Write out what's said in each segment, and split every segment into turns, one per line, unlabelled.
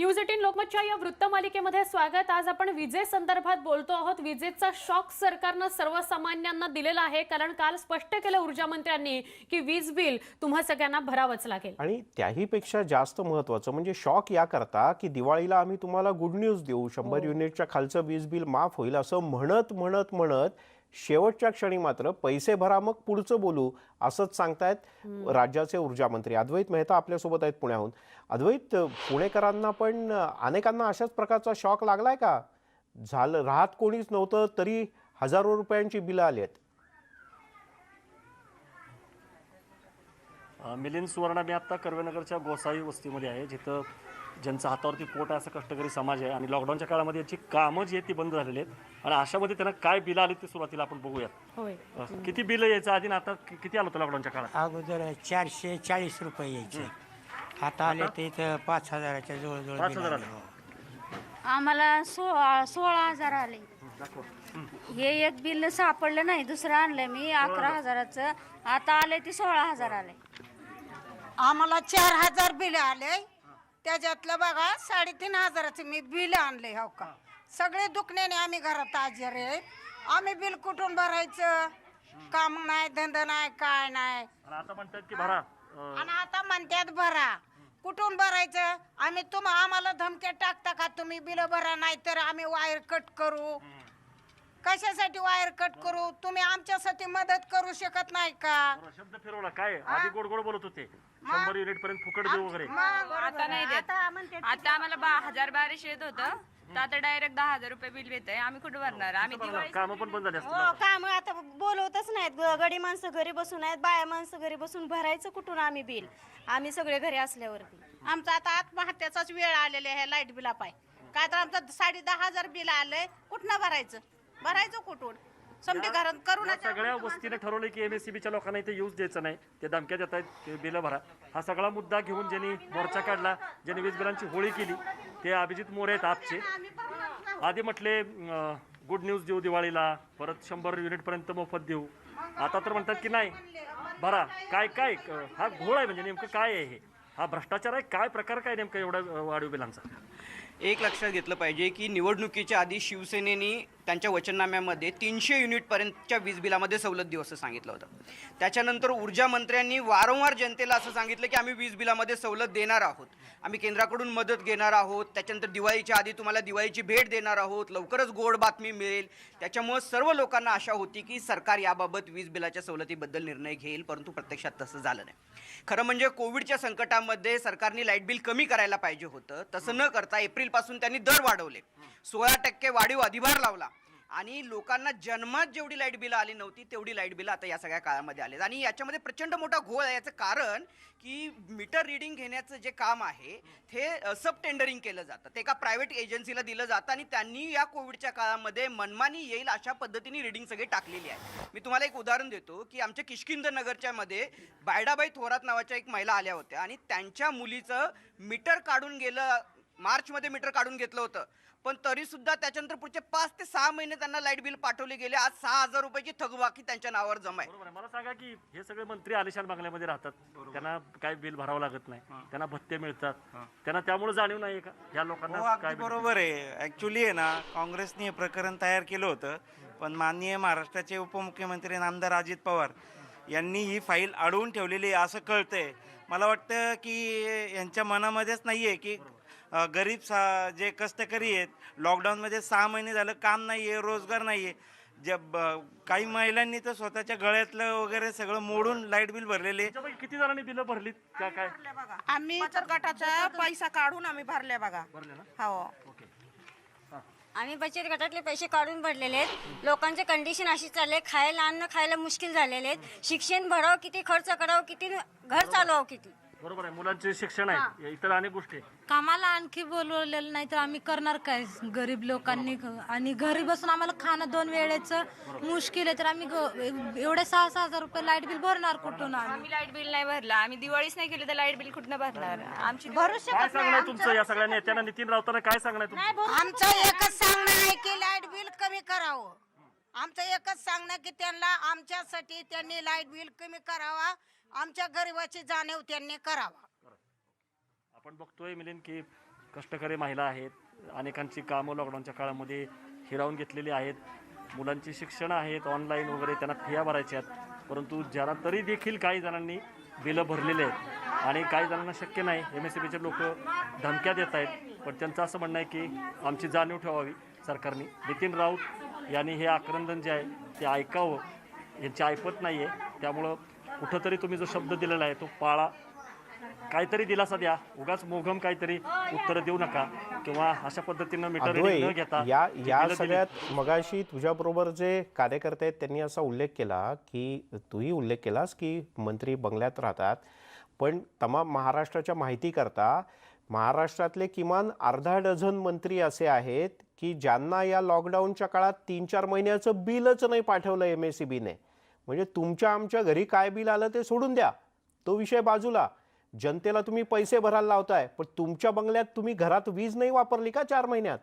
News eighteen लोकमतच्या या वृत्तमालिकेमध्ये स्वागत. आज आपण विजेसंदर्भात बोलतो आहोत. विजेचा शॉक सरकारनं सर्वसामान्यांना दिलेला आहे. कारण काल स्पष्ट केलं ऊर्जा मंत्र्यांनी की वीज बिल तुम्हा सगळ्यांना भरावंच लागेल.
आणि त्याही पेक्षा जास्त महत्वाचं म्हणजे शॉक या करता की दिवाळीला आम्ही तुम्हाला गुड न्यूज देऊ. शंभर युनिटच्या खालचं वीज बिल माफ होईल असं म्हणत म्हणत म्हणत शेवटच्या क्षणी मात्र पैसे भरा मग पुढचं बोलू असंच सांगतायत राज्याचे ऊर्जा मंत्री. अद्वैत मेहता आपल्यासोबत आहेत पुण्याहून. अद्वैत पुणेकरांना पण अनेकांना अशाच प्रकारचा शॉक लागलाय का? झालं राहत कोणीच नव्हतं तरी हजारो रुपयांची बिलं आली आहेत.
मिलिंद सुवर्णा मी आत्ता कर्वेनगरच्या गोसाई वस्तीमध्ये आहे जिथं ज्यांचं हातावरती पोट आहे असं कष्टकरी समाज आहे आणि लॉकडाऊनच्या काळामध्ये याची कामं जी आहेत ती बंद झालेली आहेत. आणि अशामध्ये त्यांना काय बिलं आली ते सुरुवातीला आपण बघूयात.
होय.
अ, किती बिलं यायचं? आधी आणि आता कि- किती आलं होतं लॉकडाऊनच्या काळात?
अगोदर चारशे चाळीस रुपये यायचे. आता आले ते इथं पाच हजाराच्या जवळजवळ
पाच
बिल
हजार
आले.
आले.
आम्हाला सोळा सोळा हजार आले.
दाखवा. हं.
हे एक बिल सापडलं नाही दुसरं आणलं मी अकरा हजाराचं. आता आले ते सोळा हजार आले.
आम्हाला चार हजार बिल आले. त्याच्यातलं बघा साडेतीन हजाराचं मी बिल आणले हो का? सगळे दुखण्याने आम्ही घरात आजार आहे. आम्ही बिल कुठून भरायचं? काम नाही धंदा नाही काय नाही.
आणि आता म्हणतात की भरा. अ,
आणि आता म्हणतात भरा. कुठून भरायचं? आम्ही तुम आम्हाला धमक्या टाकता का तुम्ही बिल भरा नाही तर आम्ही वायर कट करू? कशासाठी वायर कट करू? तुम्ही आमच्यासाठी मदत करू शकत नाही का?
शब्द फिरवला काय? आधी गोड गोड बोलत होते. शंभर युनिट पर्यंत फुकट देऊ वगैरे.
आता नाही देत. आता आम्हाला बा हजार बाराशे येत होतं. तर आता डायरेक्ट दहा हजार रुपये बिल येत आहे आम्ही कुठे भरणार? आम्ही दिवाळी
कामं पण बंद झाली
हो काम आता बोलवतच नाहीत. ग- गडी माणसं घरी बसून आहेत बाया माणसं घरी बसून भरायचं कुठून आम्ही बिल आम्ही सगळे घरी असल्यावरती.
आमचा आता आत्महत्याचाच वेळ आलेला आहे लाइट बिला पाय. काय तर आमचं साडे दहा हजार बिल आलंय कुठनं भरायचं? भरायचं कुठून? समजे घरात करू
या सगळ्या वस्तीने ठरवलं की एमएससीबीच्या लोकांना इथे यूज द्यायचं नाही. ते धमक्या देत आहेत बिलं भरा. हा सगळा मुद्दा घेऊन ज्यांनी मोर्चा काढला ज्यांनी वीज बिलांची होळी केली ते अभिजित मोरे आहेत आपचे आधी म्हटले गुड न्यूज देऊ दिवाळीला परत शंभर युनिट पर्यंत मोफत देऊ. आता तर म्हणतात की नाही भरा. काय काय हा घोळ आहे म्हणजे नेमकं काय आहे हे? हा भ्रष्टाचार आहे? काय प्रकार काय नेमकं एवढा वाढीव बिलांचा?
एक लक्षात घेतलं पाहिजे की निवडणुकीच्या आधी शिवसेनेने त्यांच्या वचननाम्यामध्ये तीनशे युनिटपर्यंतच्या वीज बिलामध्ये सवलत देऊ असं सांगितलं होतं. त्याच्यानंतर ऊर्जा मंत्र्यांनी वारंवार जनतेला असं सांगितलं की आम्ही वीज बिलामध्ये सवलत देणार आहोत. आम्ही केंद्राकडून मदत घेणार आहोत. त्याच्यानंतर दिवाळीच्या आधी तुम्हाला दिवाळीची भेट देणार आहोत. लवकरच गोड बातमी मिळेल. त्याच्यामुळं सर्व लोकांना आशा होती की सरकार याबाबत वीज बिलाच्या सवलतीबद्दल निर्णय घेईल परंतु प्रत्यक्षात तसं झालं नाही. खरं म्हणजे कोविडच्या संकटामध्ये सरकारने लाइट बिल कमी करायला पाहिजे होतं. तसं न करता एप्रिल एप्रिलपासून त्यांनी दर वाढवले. सोळा टक्के वाढीव अधिभार लावला. आणि लोकांना जन्मात जेवढी लाइट बिलं आली नव्हती तेवढी लाइट बिलं आता या सगळ्या काळामध्ये आले आणि याच्यामध्ये प्रचंड मोठा घोळ आहे. याचं कारण की मीटर रिडिंग घेण्याचं जे काम आहे ते सब टेंडरिंग केलं जातं. ते एका प्रायव्हेट एजन्सीला दिलं जातं आणि त्यांनी या कोविडच्या काळामध्ये मनमानी येईल अशा पद्धतीने रिडिंग सगळी टाकलेली आहे. मी तुम्हाला एक उदाहरण देतो की आमच्या किशकिंद नगरच्या मध्ये बायडाबाई थोरात नावाच्या एक महिला आल्या होत्या आणि त्यांच्या मुलीचं मीटर काढून गेलं मार्चमध्ये मीटर काढून घेतलं होतं. पण तरी सुद्धा त्याच्यानंतर पुढचे पाच ते सहा महिने त्यांना लाइट बिल पाठवले गेले. आज सहा हजार रुपयाची थकबाकी त्यांच्या नावावर जमा आहे.
बरोबर आहे. मला सांगा की हे सगळे मंत्री आलिशान बंगल्यामध्ये राहतात. त्यांना काय बिल भरावं लागत नाही. त्यांना भत्ते मिळतात. त्यांना त्यामुळे जाणीव नाही का? या
हो
लोकांना
अगदी
काय
बरोबर आहे. ऍक्च्युली आहे ना काँग्रेसने हे प्रकरण तयार केलं होतं. पण माननीय महाराष्ट्राचे उपमुख्यमंत्री नामदार अजित पवार यांनी ही फाईल अडवून ठेवलेली आहे असं कळतंय. मला वाटतं की यांच्या मनामध्येच नाही आहे की गरीब सा जे कष्टकरी आहेत लॉकडाऊनमध्ये सहा महिने झालं काम नाही आहे रोजगार नाही आहे जे ब- काही महिलांनी तर स्वतःच्या गळ्यातलं वगैरे सगळं मोडून लाइट बिल भरलेले.
किती जणांनी बिलं काय?
आम्ही तर गटाचा पैसा काढून आम्ही भरले बघा.
भरले ना?
हो.
आम्ही बचत गटातले पैसे काढून भरलेले आहेत. लोकांचे कंडिशन अशी चालले खायला अन्न खायला मुश्किल झालेले आहेत. शिक्षण भरावं किती खर्च करावं किती घर चालवावं किती?
बरोबर आहे. मुलांचे शिक्षण आहे इतर अनेक गोष्टी.
कामाला आणखी बोलवलेलं नाही तर आम्ही करणार काय? गरीब लोकांनी आणि घरी बसून आम्हाला खाणं दोन वेळेचं मुश्किल आहे. तर आम्ही एवढे सहा सहा हजार रुपये लाइट बिल भरणार कुठून आम्ही?
आम्ही लाइट बिल नाही भरला. आम्ही दिवाळीच नाही केली तर लाइट बिल कुठनं भरणार? आमची
काय सांगणार तुमचं? या सगळ्या नेत्यांना नितीन राऊतांना काय सांगणार तुमचं?
आमचं एकच सांगणं आहे की लाइट बिल कमी करावं. आमचं एकच सांगणं की त्यांना आमच्यासाठी त्यांनी लाइट बिल कमी करावा. आमच्या गरिबाची जाणीव त्यांनी करावा.
आपण बघतोय मिलिंद की कष्टकरी महिला आहेत. अनेकांची कामं लॉकडाऊनच्या काळामध्ये हिरावून घेतलेली आहेत. मुलांची शिक्षणं आहेत ऑनलाईन वगैरे त्यांना फिया भरायच्या आहेत. परंतु ज्याला तरी देखील काही जणांनी बिलं भरलेले आहेत. आणि काही जणांना शक्य नाही. एम एस सी बीचे लोक धमक्या देत आहेत. पण त्यांचं असं म्हणणं आहे की आमची जाणीव ठेवावी सरकारने. नितीन राऊत यांनी हे आक्रंदन जे आहे ते ऐकावं. यांची ऐपत नाही आहे त्यामुळं कुठंतरी तुम्ही जो शब्द दिलेला आहे तो पाळा. काहीतरी दिलासा द्या. उगाच मोघम काहीतरी उत्तर देऊ नका किंवा अशा पद्धतीनं मीटर न घेता
या या
बिलं दिली-
सगळ्यात मगाशी तुझ्याबरोबर जे कार्यकर्ते आहेत त्यांनी असा उल्लेख केला की तूही उल्लेख केलास की मंत्री बंगल्यात राहतात. पण तमाम महाराष्ट्राच्या माहितीकरता महाराष्ट्रातले किमान अर्धा डझन मंत्री असे आहेत की ज्यांना या लॉकडाऊनच्या काळात तीन चार महिन्याचं बिलच नाही पाठवलं एम एस सी बीने म्हणजे तुमच्या आमच्या घरी काय बिल आलं ते सोडून द्या. तो विषय बाजूला. जनतेला तुम्ही पैसे भरायला लावताय पण तुमच्या बंगल्यात तुम्ही घरात वीज नाही वापरली का चार महिन्यात?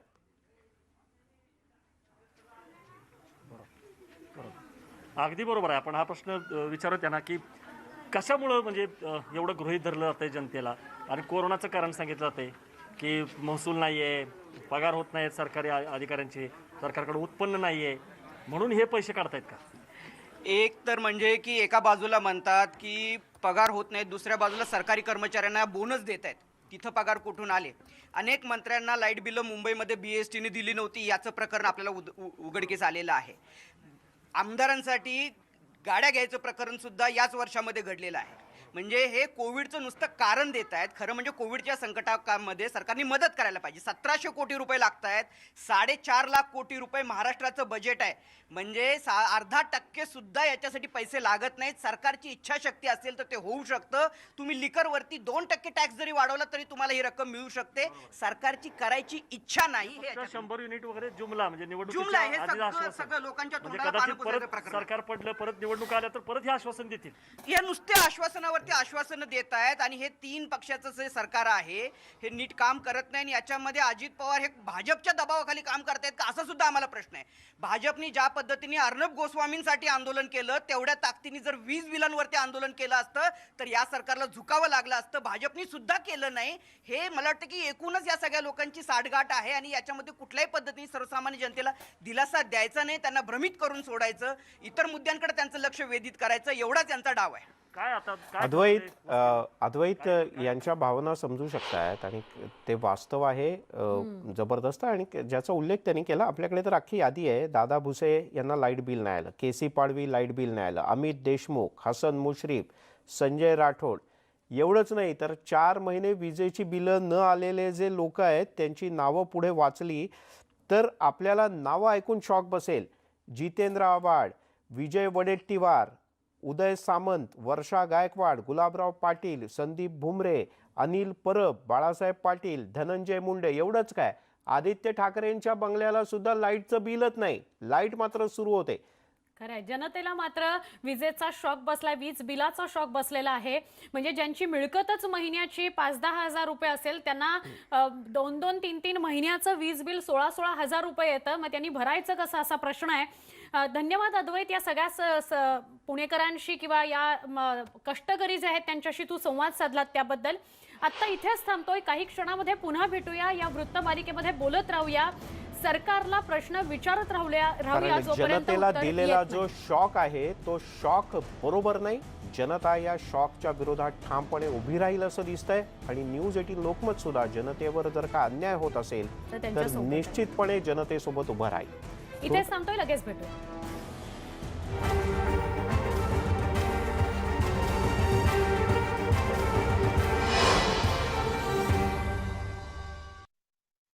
अगदी बरोबर आहे. आपण हा प्रश्न विचारत आहे ना की कशामुळं म्हणजे एवढं गृहित धरलं जातंय जनतेला? आणि कोरोनाचं कारण सांगितलं जाते की महसूल नाही आहे पगार होत नाहीत सरकारी अधिकाऱ्यांचे सरकारकडे उत्पन्न नाही आहे म्हणून हे पैसे काढतायत का?
एक तर म्हणजे की एका बाजूला म्हणतात की पगार होत नाही दुसऱ्या बाजूला सरकारी कर्मचाऱ्यांना बोनस देत आहेत. तिथं पगार कुठून आले? अनेक मंत्र्यांना लाइट बिलं मुंबईमध्ये बी एस टीने दिली नव्हती याचं प्रकरण आपल्याला उद- उ- उघडकीस आलेलं आहे. आमदारांसाठी गाड्या घ्यायचं प्रकरण सुद्धा याच वर्षामध्ये घडलेलं आहे. म्हणजे हे कोविडचं नुसतं कारण देत आहेत खरं म्हणजे कोविडच्या संकटामध्ये सरकारने मदत करायला पाहिजे. सतराशे कोटी रुपये लागत आहेत साडेचार लाख कोटी रुपये महाराष्ट्राचं बजेट आहे. म्हणजे सा अर्धा टक्के सुद्धा याच्यासाठी पैसे लागत नाहीत. सरकारची इच्छाशक्ती असेल तर ते होऊ शकतं. तुम्ही लिकरवरती दोन टक्के टॅक्स जरी वाढवला तरी तुम्हाला ही रक्कम मिळू शकते. सरकारची करायची इच्छा नाही हे
शंभर युनिट वगैरे जुमला म्हणजे निवडणुकीच्या
हे सगळं. सगळं लोकांच्या
म्हणजे
तोंडाला.
सरकार पडलं परत निवडणूक आल्या तर परत हे आश्वासन देतील.
या नुसत्या आश्वासनावरती आश्वासनं देत आहेत आणि हे तीन पक्षाचं जे सरकार आहे हे नीट काम करत नाही आणि याच्यामध्ये अजित पवार हे भाजपच्या दबावाखाली काम करतायत का? असा सुद्धा आम्हाला प्रश्न आहे. भाजपनी ज्या पद्धतीने अर्णब गोस्वामींसाठी आंदोलन केलं तेवढ्या ताकदीने जर वीज बिलांवरती आंदोलन केलं असतं तर या सरकारला झुकावं लागलं असतं. भाजपनी सुद्धा केलं नाही. हे मला वाटतं की एकूणच या सगळ्या लोकांची साठगाठ आहे आणि याच्यामध्ये कुठल्याही पद्धतीने सर्वसामान्य जनतेला दिलासा द्यायचा नाही त्यांना भ्रमित करून सोडायचं इतर मुद्द्यांकडे त्यांचं लक्ष वेधित करायचं एवढाच त्यांचा डाव आहे.
काय आता काय
अद्वैत? अ, अद्वैत यांच्या भावना समजू शकतायत आणि ते वास्तव आहे अ, जबरदस्त आणि ज्याचा उल्लेख त्यांनी केला. आपल्याकडे तर अख्खी यादी आहे. दादा भुसे यांना लाइट बिल नाही आलं. K C Padvi light bill नाही आलं. अमित देशमुख हसन मुश्रीफ संजय राठोड एवढंच नाही तर चार महिने विजेची बिलं न आलेले जे लोक आहेत त्यांची नावं पुढे वाचली तर आपल्याला नावं ऐकून शॉक बसेल. जितेंद्र आव्हाड विजय वडेट्टीवार उदय सामंत वर्षा गायकवाड गुलाबराव पाटील संदीप भुमरे अनिल परब बाळासाहेब पाटील धनंजय मुंडे एवढंच काय? आदित्य ठाकरेंच्या बंगल्याला सुद्धा लाईटचं बिलच नाही. लाइट मात्र सुरू होते.
खरंय. जनतेला मात्र विजेचा शॉक बसलाय वीज बिलाचा शॉक बसलेला आहे. म्हणजे ज्यांची मिळकतच महिन्याची पाच दहा हजार रुपये असेल त्यांना दोन दोन तीन तीन महिन्याचं वीज बिल सोळा सोळा हजार रुपये येतं. मग त्यांनी भरायचं कसं? असा प्रश्न आहे. धन्यवाद अद्वैत या सगळ्या पुणेकरांशी किंवा या कष्टकरी जे आहेत त्यांच्याशी तू संवाद साधलात त्याबद्दल. आता इथेच थांबतोय. काही क्षणामध्ये पुन्हा भेटूया. या वृत्तमालिकेमध्ये बोलत राहूया. सरकारला प्रश्न विचारत राहूया राहूया
जनतेला दिलेला जो शॉक आहे तो शॉक बरोबर नाही. जनता या शॉकच्या विरोधात ठामपणे उभी राहील असं दिसतंय. आणि न्यूज एटीन लोकमत सुद्धा जनतेवर जर का अन्याय होत असेल
तर.
निश्चितपणे जनतेसोबत उभं राहील.
इथेच थांबतोय लगेच भेटू.